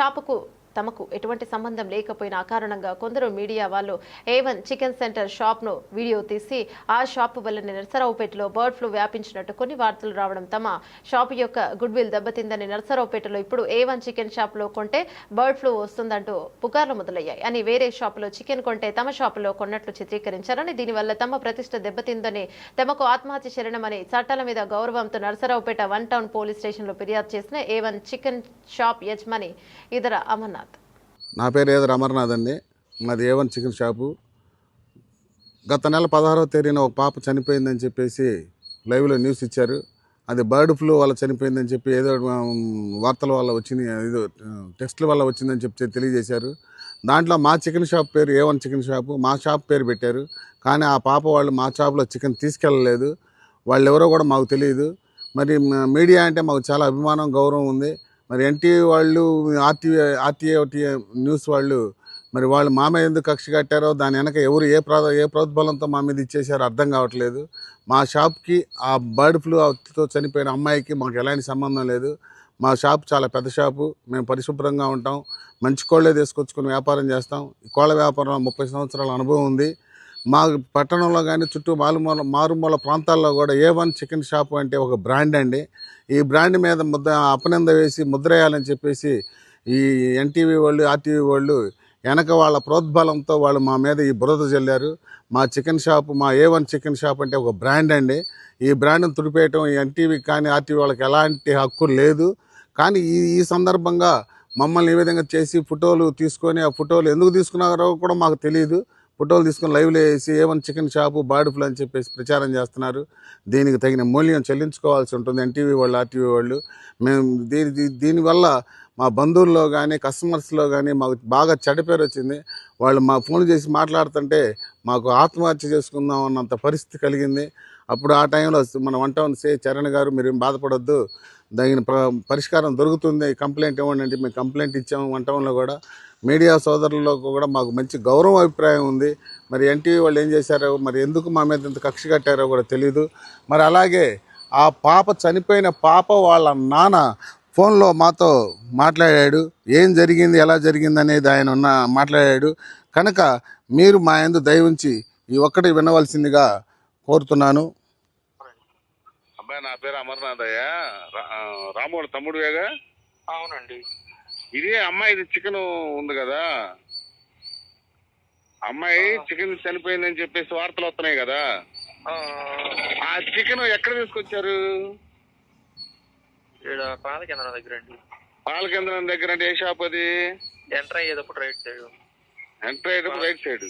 షాపుకు తమకు ఎటువంటి సంబంధం లేకపోయినా అకారణంగా కొందరు మీడియా వాళ్ళు ఏ వన్ చికెన్ సెంటర్ షాప్ను వీడియో తీసి ఆ షాప్ వల్లనే నర్సరావుపేటలో బర్డ్ ఫ్లూ వ్యాపించినట్టు కొన్ని వార్తలు రావడం తమ షాప్ యొక్క గుడ్ విల్ దెబ్బతిందని నర్సరావుపేటలో ఇప్పుడు ఏ వన్ చికెన్ షాప్లో కొంటే బర్డ్ ఫ్లూ వస్తుందంటూ పుకార్లు మొదలయ్యాయి. అని వేరే షాపులో చికెన్ కొంటే తమ షాపులో కొన్నట్లు చిత్రీకరించారని దీనివల్ల తమ ప్రతిష్ట దెబ్బతిందని తమకు ఆత్మహత్య శరణమని చట్టాల మీద గౌరవంతో నర్సరావుపేట వన్ టౌన్ పోలీస్ స్టేషన్లో ఫిర్యాదు చేసిన ఏ వన్ చికెన్ షాప్ యజమాని ఇతర అమర్నాథ్. నా పేరు ఏదో అమర్నాథ్ అండి. మాది ఏ వన్ చికెన్ షాపు గత నెల పదహారవ తేదీన ఒక పాప చనిపోయిందని చెప్పేసి లైవ్లో న్యూస్ ఇచ్చారు. అది బర్డ్ ఫ్లూ వల్ల చనిపోయిందని చెప్పి ఏదో వార్తల వల్ల వచ్చింది ఏదో టెస్ట్ల వల్ల వచ్చిందని చెప్పి తెలియజేశారు. దాంట్లో మా చికెన్ షాప్ పేరు ఏ వన్ చికెన్ షాపు మా షాప్ పేరు పెట్టారు. కానీ ఆ పాప వాళ్ళు మా షాప్లో చికెన్ తీసుకెళ్ళలేదు. వాళ్ళు ఎవరో కూడా మాకు తెలియదు. మరి మీడియా అంటే మాకు చాలా అభిమానం గౌరవం ఉంది. మరి ఎన్టీవీ వాళ్ళు ఆర్టీవీ ఆర్టీఏ న్యూస్ వాళ్ళు మరి వాళ్ళు మా మీద ఎందుకు కక్ష కట్టారో దాని వెనక ఎవరు ఏ ప్రా ఏ ప్రోద్బలంతో మా మీద ఇచ్చేసారో అర్థం కావట్లేదు. మా షాప్కి ఆ బర్డ్ ఫ్లూ ఫ్లూతో చనిపోయిన అమ్మాయికి మాకు ఎలాంటి సంబంధం లేదు. మా షాప్ చాలా పెద్ద షాపు. మేము పరిశుభ్రంగా ఉంటాం. మంచి కోళ్ళే తీసుకొచ్చుకొని వ్యాపారం చేస్తాం. ఈ కోళ్ళ వ్యాపారంలో ముప్పై సంవత్సరాల అనుభవం ఉంది. మా పట్టణంలో కానీ చుట్టూ మారుమూల మారుమూల ప్రాంతాల్లో కూడా ఏ వన్ చికెన్ షాప్ అంటే ఒక బ్రాండ్ అండి. ఈ బ్రాండ్ మీద ముద్ద అపనింద వేసి ముద్ర వేయాలని చెప్పేసి ఈ ఎన్టీవీ వాళ్ళు ఆర్టీవీ వాళ్ళు వెనక వాళ్ళ ప్రోద్బలంతో వాళ్ళు మా మీద ఈ బురద జల్లారు. మా చికెన్ షాప్ మా ఏ వన్ చికెన్ షాప్ అంటే ఒక బ్రాండ్ అండి. ఈ బ్రాండ్ని తుడిపేయటం ఈ ఎన్టీవీ కానీ ఆర్టీవీ వాళ్ళకి ఎలాంటి హక్కు లేదు. కానీ ఈ ఈ సందర్భంగా మమ్మల్ని ఈ విధంగా చేసి ఫోటోలు తీసుకొని ఆ ఫోటోలు ఎందుకు తీసుకున్నారో కూడా మాకు తెలియదు ఫోటోలు తీసుకొని లైవ్లో వేసి ఏమన్నా చికెన్ షాపు బర్డ్ ఫ్లూ అని చెప్పేసి ప్రచారం చేస్తున్నారు. దీనికి తగిన మూల్యం చెల్లించుకోవాల్సి ఉంటుంది. ఎన్టీవీ వాళ్ళు ఆర్టీవీ వాళ్ళు. మేము దీని దీనివల్ల మా బంధువుల్లో కానీ కస్టమర్స్లో కానీ మాకు బాగా చెడ్డ పేరు వచ్చింది. వాళ్ళు మా ఫోన్ చేసి మాట్లాడుతుంటే మాకు ఆత్మహత్య చేసుకుందాం అన్నంత పరిస్థితి కలిగింది. అప్పుడు ఆ టైంలో మన వన్ టౌన్ సే చరణ్ గారు మీరు బాధపడద్దు. బాధపడొద్దు తగిన పరిష్కారం దొరుకుతుంది. కంప్లైంట్ ఇవ్వండి అంటే మేము కంప్లైంట్ ఇచ్చాము వన్ టౌన్లో కూడా. మీడియా సోదరుల్లో కూడా మాకు మంచి గౌరవ అభిప్రాయం ఉంది. మరి ఎన్టీవీ వాళ్ళు ఏం చేశారో మరి ఎందుకు మా మీద ఇంత కక్ష కట్టారో కూడా తెలియదు మరి అలాగే ఆ పాప చనిపోయిన పాప వాళ్ళ నాన్న ఫోన్లో మాతో మాట్లాడాడు ఏం జరిగింది ఎలా జరిగింది అనేది ఆయన ఉన్న మాట్లాడాడు. కనుక మీరు మా యందు దయ ఉంచి ఈ ఒక్కటి వినవలసిందిగా కోరుతున్నాను. అబ్బాయి నా పేరు అమర్నాథ్ అయ్యా రామోళ్ళ తమ్ముడువేగా? అవునండి. ఇదే అమ్మాయి ఇది చికెన్ ఉంది కదా? అమ్మాయి చికెన్ చనిపోయిందని చెప్పేసి వార్తలు వస్తున్నాయి కదా? ఆ, ఆ చికెన్ ఎక్కడ తీసుకొచ్చారు? ఈడ పాల కేంద్రం దగ్గర అండి. పాల కేంద్రం దగ్గర అంటే ఏ షాప్ అది? ఎంటర్ అయ్యేటప్పుడు రైట్ సైడ్ ఎంటర్ అయ్యేటప్పుడు రైట్ సైడ్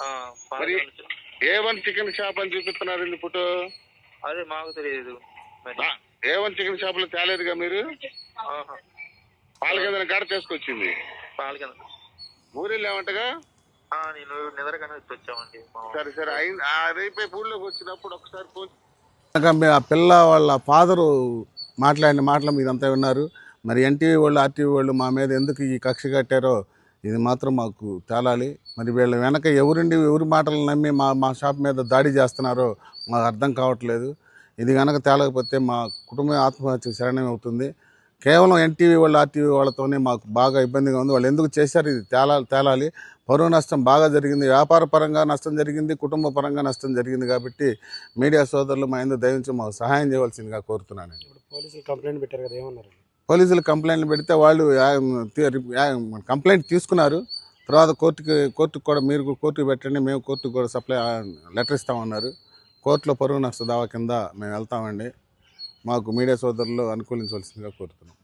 ఆ, పాల మరి- కేంద్రం. ఏ వన్ చికెన్ షాప్ అని చూపిస్తున్నారు ఇంది ఫోటో. అదే మాకు తెలియదు. మరి ఏ వన్ చికెన్ షాప్లో తేలేదుగా మీరు? ఆహా. పాల కేంద్రం కాడ తీసుకొచ్చింది? పాల కేంద్రం ఊరిలో ఏమంటగా ఆ, నేను నిద్రగానే వచ్చామండి. సరే సరే అయింది. ఆ రేపే ఊళ్ళోకి వచ్చినప్పుడు ఒకసారి ఫోన్ ఆ పిల్ల వాళ్ళ ఫాదరు మాట్లాడిన మాటలు మీదంతా విన్నారు. మరి ఎన్టీవీ వాళ్ళు ఆర్టీవీ వాళ్ళు మా మీద ఎందుకు ఈ కక్ష కట్టారో ఇది మాత్రం మాకు తేలాలి. మరి వీళ్ళ వెనక ఎవరుండి ఎవరి మాటలు నమ్మి మా మా షాప్ మీద దాడి చేస్తున్నారో మాకు అర్థం కావట్లేదు. ఇది కనుక తేలకపోతే మా కుటుంబం ఆత్మహత్య శరణం అవుతుంది కేవలం ఎన్టీవీ వాళ్ళు ఆర్టీవీ వాళ్ళతోనే మాకు బాగా ఇబ్బందిగా ఉంది. వాళ్ళు ఎందుకు చేశారు? ఇది తేలాలి తేలాలి. పరువు నష్టం బాగా జరిగింది. వ్యాపార పరంగా నష్టం జరిగింది కుటుంబ పరంగా నష్టం జరిగింది కాబట్టి మీడియా సోదరులు మా ఎందుకు దయించి మాకు సహాయం చేయవలసిందిగా కోరుతున్నాను పోలీసులు కంప్లైంట్ పెట్టారు కదా ఏమన్నారు? పోలీసులు కంప్లైంట్లు పెడితే వాళ్ళు కంప్లైంట్ తీసుకున్నారు. తర్వాత కోర్టుకి కోర్టుకు కూడా మీరు కోర్టుకు పెట్టండి మేము కోర్టుకు కూడా సప్లై లెటర్ ఇస్తామన్నారు. కోర్టులో పరువు నష్ట దావా కింద మేము వెళ్తామండి. మాకు మీడియా సోదరులు అనుకూలించవలసిందిగా కోరుతున్నాం.